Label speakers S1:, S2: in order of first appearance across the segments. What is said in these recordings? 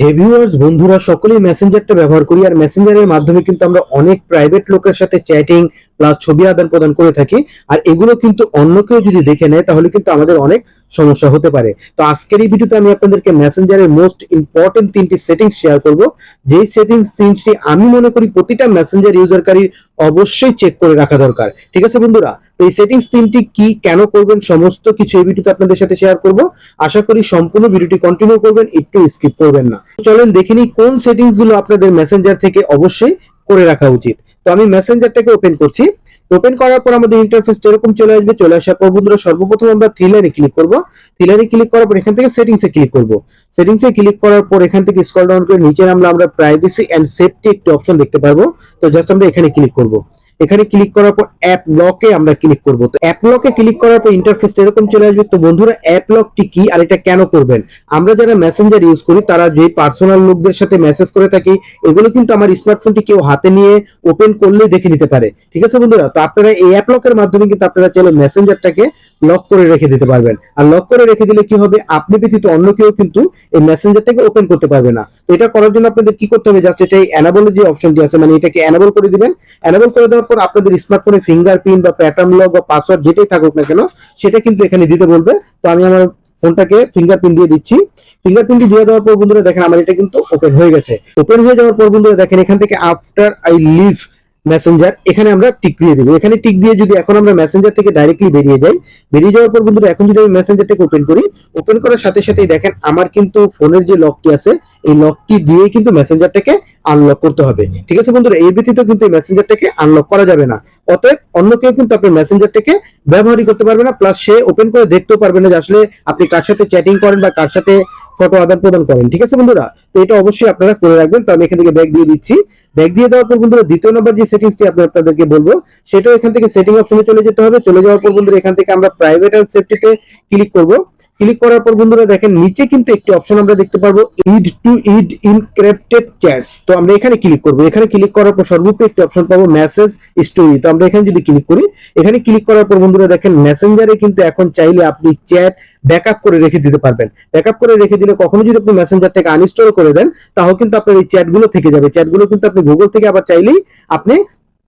S1: হে viewers বন্ধুরা, সকলেই মেসেঞ্জারটা ব্যবহার করি। আর মেসেঞ্জারের মাধ্যমে কিন্তু আমরা অনেক প্রাইভেট লোকের সাথে চ্যাটিং প্লাস ছবি আদান প্রদান করে থাকি। আর এগুলো কিন্তু অন্য কেউ যদি দেখে নেয়, তাহলে কিন্তু আমাদের অনেক সমস্যা হতে পারে। তো আজকের এই ভিডিওতে আমি আপনাদেরকে মেসেঞ্জারের মোস্ট ইম্পর্টেন্ট তিনটি সেটিংস শেয়ার করব। যেই সেটিংস তিনটি আমি মনে করি প্রতিটা মেসেঞ্জার ইউজারকারীর অবশ্যই চেক করে রাখা দরকার। ঠিক আছে বন্ধুরা? তো এই সেটিংস তিনটি কি, কেন করবেন, সমস্ত কিছু এই ভিডিওতে আপনাদের সাথে শেয়ার করব। আশা করি সম্পূর্ণ ভিডিওটি কন্টিনিউ করবেন, একটু স্কিপ করবেন না। চলেন দেখে নিই কোন সেটিংসগুলো আপনাদের মেসেঞ্জার থেকে অবশ্যই করে রাখা উচিত। তো আমি মেসেঞ্জারটাকে ওপেন করছি। ওপেন করার পর আমাদের ইন্টারফেস এরকম চলে আসবে, চলে আসার পর বন্ধুরা সর্বপ্রথম আমরা থ্রিলারে ক্লিক করব। থ্রিলারে ক্লিক করার পর এখান থেকে সেটিংস এ ক্লিক করব। সেটিংস এ ক্লিক করার পর এখান থেকে স্ক্রল ডাউন করে নিচে নামলে আমরা প্রাইভেসি এন্ড সেফটি একটি অপশন দেখতে পারব। তো জাস্ট আমরা এখানে ক্লিক করব। এখানে ক্লিক করার পর অ্যাপ লকে আমরা ক্লিক করব। তো অ্যাপ লকে ক্লিক করার পর ইন্টারফেস এরকম চলে আসবে। তো বন্ধুরা অ্যাপ লকটি কি আর এটা কেন করবেন? আমরা যারা মেসেঞ্জার ইউজ করি, তারা যে পার্সোনাল লোকদের সাথে মেসেজ করে থাকি, এগুলো কিন্তু আমার স্মার্টফোনটি কেউ হাতে নিয়ে ওপেন করলেই দেখে নিতে পারে। ঠিক আছে বন্ধুরা? তো আপনারা এই অ্যাপ লকের মাধ্যমে কিন্তু আপনারা চাইলে মেসেঞ্জারটাকে লক করে রেখে দিতে পারবেন। আর লক করে রেখে দিলে কি হবে? আপনি ব্যতীত অন্য কেউ কিন্তু এই মেসেঞ্জারটাকে ওপেন করতে পারবে না। তো এটা করার জন্য আপনাদের কি করতে হবে? জাস্ট এটা অ্যানাবল যে অপশনটি আছে মানে এটাকে অ্যানাবল করে দিবেন। অ্যানাবল করে দেওয়ার পর আপনাদের স্মার্টফোনে ফিঙ্গারপ্রিন্ট বা প্যাটার্ন লক বা পাসওয়ার্ড যেটাই থাকুক না কেন, সেটা কিন্তু এখানে দিতে বলবে। তো আমি আমার ফোনটাকে ফিঙ্গারপ্রিন্ট দিয়ে দিচ্ছি। ফিঙ্গারপ্রিন্ট দিয়ে দেওয়ার পর বন্ধুরা দেখেন আমার এটা কিন্তু ওপেন হয়ে গেছে। ওপেন হয়ে যাওয়ার পর বন্ধুরা দেখেন এখান থেকে আফটার আই লিভ মেসেঞ্জার এখানে আমরা টিক দিয়ে দিব। এখানে টিক দিয়ে যদি এখন আমরা মেসেঞ্জার থেকে ডাইরেক্টলি বেরিয়ে যাই, বেরিয়ে যাওয়ার পর বন্ধুরা এখন যদি আমি মেসেঞ্জারটাকে ওপেন করি ওপেন করার সাথে সাথেই দেখেন আমার কিন্তু ফোনের যে লকটি আছে, এই লকটি দিয়ে কিন্তু মেসেঞ্জারটাকে আনলক করতে হবে। ঠিক আছে বন্ধুরা? এই ব্যতীত কিন্তু মেসেঞ্জারটাকে আনলক করা যাবে না। অতএব অন্য কেউ কিন্তু আপনার মেসেঞ্জারটাকে ব্যবহারই করতে পারবে না প্লাস সে ওপেন করে দেখতেও পারবে না যে আসলে আপনি কার সাথে চ্যাটিং করেন বা কার সাথে ফটো আদান প্রদান করেন। ঠিক আছে বন্ধুরা? তো এটা অবশ্যই আপনারা করে রাখবেন। তো আমি এখান থেকে ব্যাগ দিয়ে দিচ্ছি। ব্যাগ দিয়ে দেওয়ার পর বন্ধুরা, দ্বিতীয় নম্বর যে সেটিংসটি আমি আপনাদেরকে বলব, সেটাও এখান থেকে সেটিং অপশনে চলে যেতে হবে। চলে যাওয়ার পর বন্ধুরা, এখান থেকে আমরা প্রাইভেট এন্ড সেফটিতে ক্লিক করব। ক্লিক করার পর বন্ধুরা, দেখেন নিচে কিন্তু একটি অপশন আমরা দেখতে পারব end to end encrypted chats তো আমরা এখানে ক্লিক করব। এখানে ক্লিক করার পর সর্বোপরি একটি অপশন পাবো মেসেজ স্টোরি তো আমরা এখানে যদি ক্লিক করি, এখানে ক্লিক করার পর বন্ধুরা দেখেন মেসেঞ্জারে কিন্তু এখন চাইলে আপনি চ্যাট ব্যাকআপ করে রেখে দিতে পারবেন। ব্যাকআপ করে রেখে দিলে কখনো যদি আপনি মেসেঞ্জারটাকে আনইনস্টল করে দেন তাহলে কিন্তু আপনার এই চ্যাটগুলো থেকে যাবে। চ্যাটগুলো কিন্তু আপনি গুগল থেকে আবার চাইলেই আপনি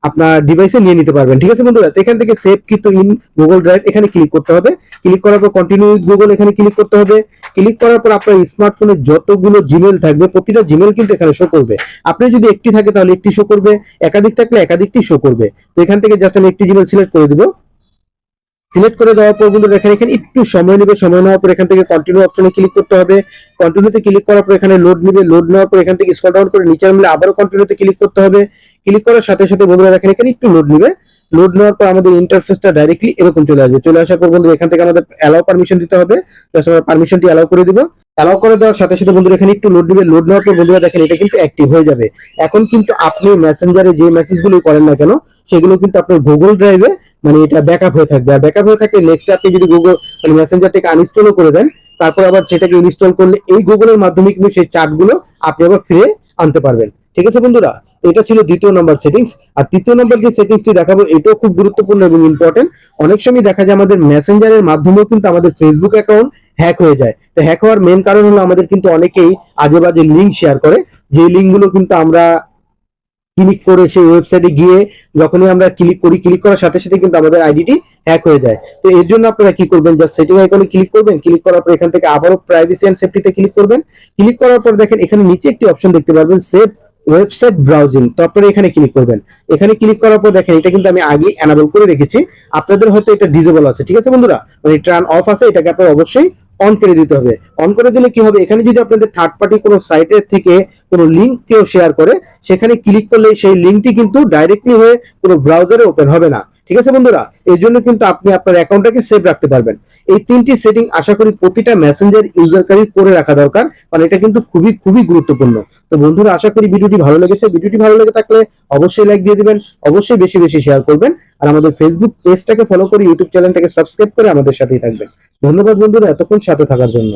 S1: আপনার ডিভাইসে নিয়ে নিতে পারবেন। ঠিক আছে বন্ধুরা? এখান থেকে সেভ কিন্তু ইন গুগল ড্রাইভ এখানে ক্লিক করতে হবে। ক্লিক করার পর কন্টিনিউ গুগল এখানে ক্লিক করতে হবে। ক্লিক করার পর আপনার স্মার্টফোনে যতগুলো জিমেল থাকবে, প্রতিটা জিমেল কিন্তু এখানে শো করবে। আপনি যদি একটি থাকে তাহলে একটি শো করবে, একাধিক থাকলে একাধিকটি শো করবে। তো এখান থেকে জাস্ট আমি একটি জিমেল সিলেক্ট করে দিব। সিলেক্ট করে দেওয়ার পর বন্ধুরা দেখেন এখানে একটু সময় নেবে, সময় নেওয়ার পর এখান থেকে কন্টিনিউ অপশনে ক্লিক করতে হবে। কন্টিনিউতে ক্লিক করার পর এখানে লোড নেবে লোড নেওয়ার পর এখান থেকে স্ক্রল ডাউন করে নিচে নামলে আবারও কন্টিনিউতে ক্লিক করতে হবে। ক্লিক করার সাথে সাথে বন্ধুরা দেখেন এখানে একটু লোড নেবে। লোড নেওয়ার পর আমাদের ইন্টারফেসটা ডাইরেক্টলি এরকম চলে আসবে। চলে আসার পর বন্ধুরা এখান থেকে আমাদের অ্যালাউ পারমিশন দিতে হবে। জাস্ট আমরা পারমিশনটি অ্যালাউ করে দিব। অ্যালাউ করে দেওয়ার সাথে সাথে বন্ধুরা এখানে একটু লোড নেবে। লোড নেওয়ার পর বন্ধুরা দেখেন এটা কিন্তু অ্যাক্টিভ হয়ে যাবে। এখন কিন্তু আপনি মেসেঞ্জারে যে মেসেজগুলো করেন না কেন, সেগুলো কিন্তু আপনার গুগল ড্রাইভে মানে এটা ব্যাকআপ হয়ে থাকবে। আর ব্যাকআপ হয়ে থাকলে নেক্সট আপনি যদি গুগল মানে মেসেঞ্জারটাকে আনইনস্টলও করে দেন, তারপর আবার সেটাকে ইনস্টল করলে এই গুগলের মাধ্যমে কিন্তু সেই চার্টগুলো আপনি আবার ফিরে আনতে পারবেন। ঠিক আছে বন্ধুরা? এটা ছিল দ্বিতীয় নম্বর সেটিংস আর তৃতীয় নম্বর যে সেটিংসটি দেখাবো, এটাও খুব গুরুত্বপূর্ণ এবং ইম্পর্টেন্ট অনেক সময় দেখা যায় আমাদের মেসেঞ্জারের মাধ্যমেও কিন্তু আমাদের ফেসবুক অ্যাকাউন্ট হ্যাক হয়ে যায়। তো হ্যাক হওয়ার মেন কারণ হলো আমাদের কিন্তু অনেকেই আজে বাজে লিঙ্ক শেয়ার করে যে লিঙ্কগুলো কিন্তু আমরা ক্লিক করে সেই ওয়েবসাইটে গিয়ে যখনই আমরা ক্লিক করি ক্লিক করার সাথে সাথে কিন্তু আমাদের আইডিটি হ্যাক হয়ে যায়। তো এর জন্য আপনারা কি করবেন? জাস্ট সেটিং আইকনে ক্লিক করবেন। ক্লিক করার পর এখান থেকে আবারও প্রাইভেসি এন্ড সেফটিতে ক্লিক করবেন। ক্লিক করার পর দেখেন এখানে নিচে একটি অপশন দেখতে পারবেন সেভ ওয়েবসাইট ব্রাউজিং তো আপনারা এখানে ক্লিক করবেন। এখানে ক্লিক করার পর দেখেন এটা কিন্তু আমি আগে অ্যানাবল করে রেখেছি। আপনাদের হয়তো এটা ডিজেবল আছে, ঠিক আছে বন্ধুরা? মানে টার্ন অফ আছে, এটাকে আপনারা অবশ্যই অন করে দিতে হবে। অন করে দিলে কি হবে? এখানে যদি আপনাদের থার্ড পার্টি কোনো সাইটের থেকে কোনো লিঙ্ক কেউ শেয়ার করে, সেখানে ক্লিক করলে সেই লিঙ্কটি কিন্তু ডাইরেক্টলি হয়ে কোনো ব্রাউজারে ওপেন হবে না। ঠিক আছে বন্ধুরা? এর জন্য কিন্তু আপনি আপনার অ্যাকাউন্টটাকে সেভ রাখতে পারবেন। এই তিনটি সেটিং আশা করি প্রতিটা মেসেঞ্জার ইউজারকারী করে রাখা দরকার, কারণ এটা কিন্তু খুবই খুবই গুরুত্বপূর্ণ। তো বন্ধুরা, আশা করি ভিডিওটি ভালো লেগেছে। ভিডিওটি ভালো লেগে থাকলে অবশ্যই লাইক দিয়ে দিবেন, অবশ্যই বেশি বেশি শেয়ার করবেন, আর আমাদের ফেসবুক পেজটাকে ফলো করে ইউটিউব চ্যানেলটাকে সাবস্ক্রাইব করে আমাদের সাথেই থাকবেন। ধন্যবাদ বন্ধুরা, এতক্ষণ সাথে থাকার জন্য।